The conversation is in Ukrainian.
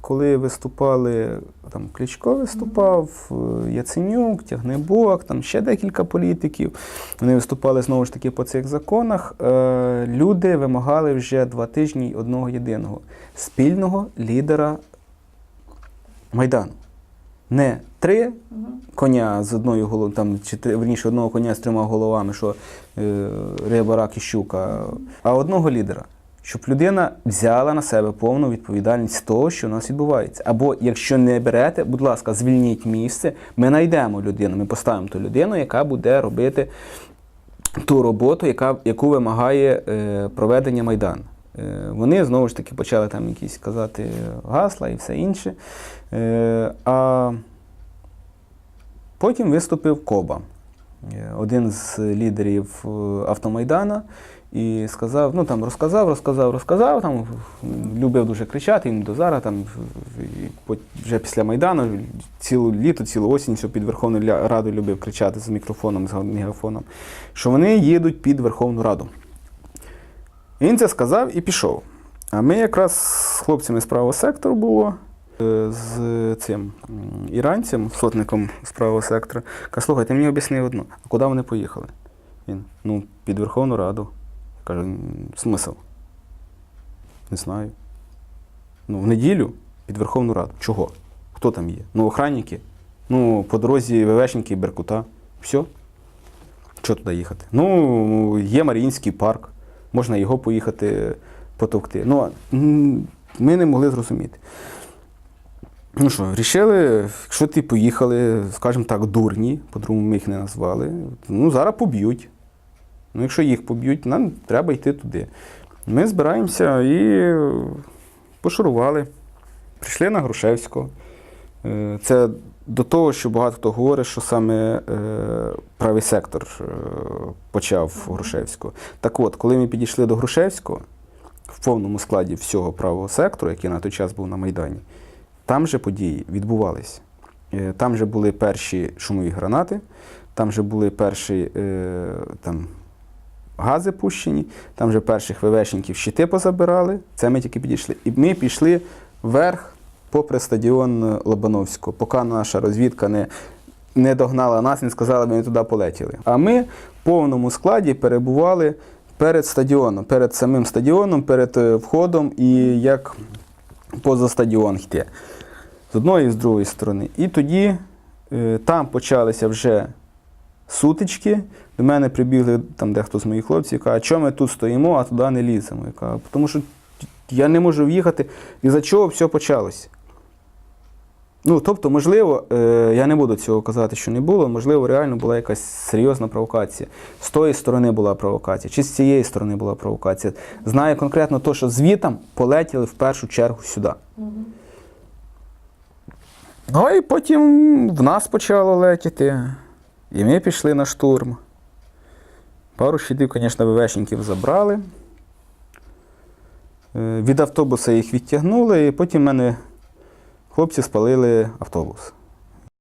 Коли виступали, там Кличко виступав, Яценюк, Тягнебок, там ще декілька політиків. Вони виступали знову ж таки по цих законах. Е, Люди вимагали вже два тижні одного єдиного спільного лідера Майдану. Не три коня з одною головою, там, чи верніше, одного коня з трьома головами, що е, риба, рак і щука, а одного лідера. Щоб людина взяла на себе повну відповідальність того, що у нас відбувається. Або якщо не берете, будь ласка, звільніть місце, ми знайдемо людину, ми поставимо ту людину, яка буде робити ту роботу, яка, яку вимагає е, проведення Майдану. Е, вони знову ж таки почали там якісь казати гасла і все інше. Е, а потім виступив Коба, один з лідерів е, автомайдана, і сказав, ну там розказав, розказав, розказав, там любив дуже кричати, він до зараз там і вже після Майдану цілу літо, цілу осінь, все під Верховну Раду любив кричати з мікрофоном, з мегафоном, що вони їдуть під Верховну Раду. Він це сказав і пішов. А ми якраз з хлопцями з правого сектору було. Е, З цим іранцем, сотником з правого сектора, каже, слухай, ти мені об'ясни одну, а куди вони поїхали? Він, ну, під Верховну Раду. Каже, «М, смисл? Не знаю. Ну, в неділю під Верховну Раду. Чого? Хто там є? Ну, охранники. Ну, по дорозі ВВшники Беркута. Все. Що туди їхати? Ну, є Маріїнський парк, можна його поїхати потовкти. Ну, ми не могли зрозуміти. Ну що, рішили, якщо ти поїхали, скажімо так, дурні, по-другому ми їх не назвали, ну зараз поб'ють. Ну, якщо їх поб'ють, нам треба йти туди. Ми збираємося і пошурували. Прийшли на Грушевського. Е, Це до того, що багато хто говорить, що саме е, правий сектор е, почав Грушевського. Так от, коли ми підійшли до Грушевського в повному складі всього правого сектору, який на той час був на Майдані, там же події відбувалися. Е, Там же були перші шумові гранати, там же були перші е, там, гази пущені, там же перших ВВшників щити позабирали. Це ми тільки підійшли. І ми пішли вверх попри стадіон Лобановського, поки наша розвідка не, не догнала нас, не сказала, ми туди полетіли. А ми в повному складі перебували перед стадіоном, перед самим стадіоном, перед е, входом і як поза стадіон йти. З одної і з другої сторони. І тоді е, там почалися вже сутички. До мене прибігли там дехто з моїх хлопців і каже, що ми тут стоїмо, а туди не ліземо. Я кажу, тому що я не можу в'їхати. І за чого все почалося? Ну, тобто, можливо, е, я не буду цього казати, що не було, можливо, реально була якась серйозна провокація. З тої сторони була провокація, чи з цієї сторони була провокація. Знаю конкретно то, що звітом полетіли в першу чергу сюди. Ну і потім в нас почало летіти. І ми пішли на штурм. Пару щитів, звісно, ВВшників забрали. Е, Від автобуса їх відтягнули, і потім мене хлопці спалили автобус.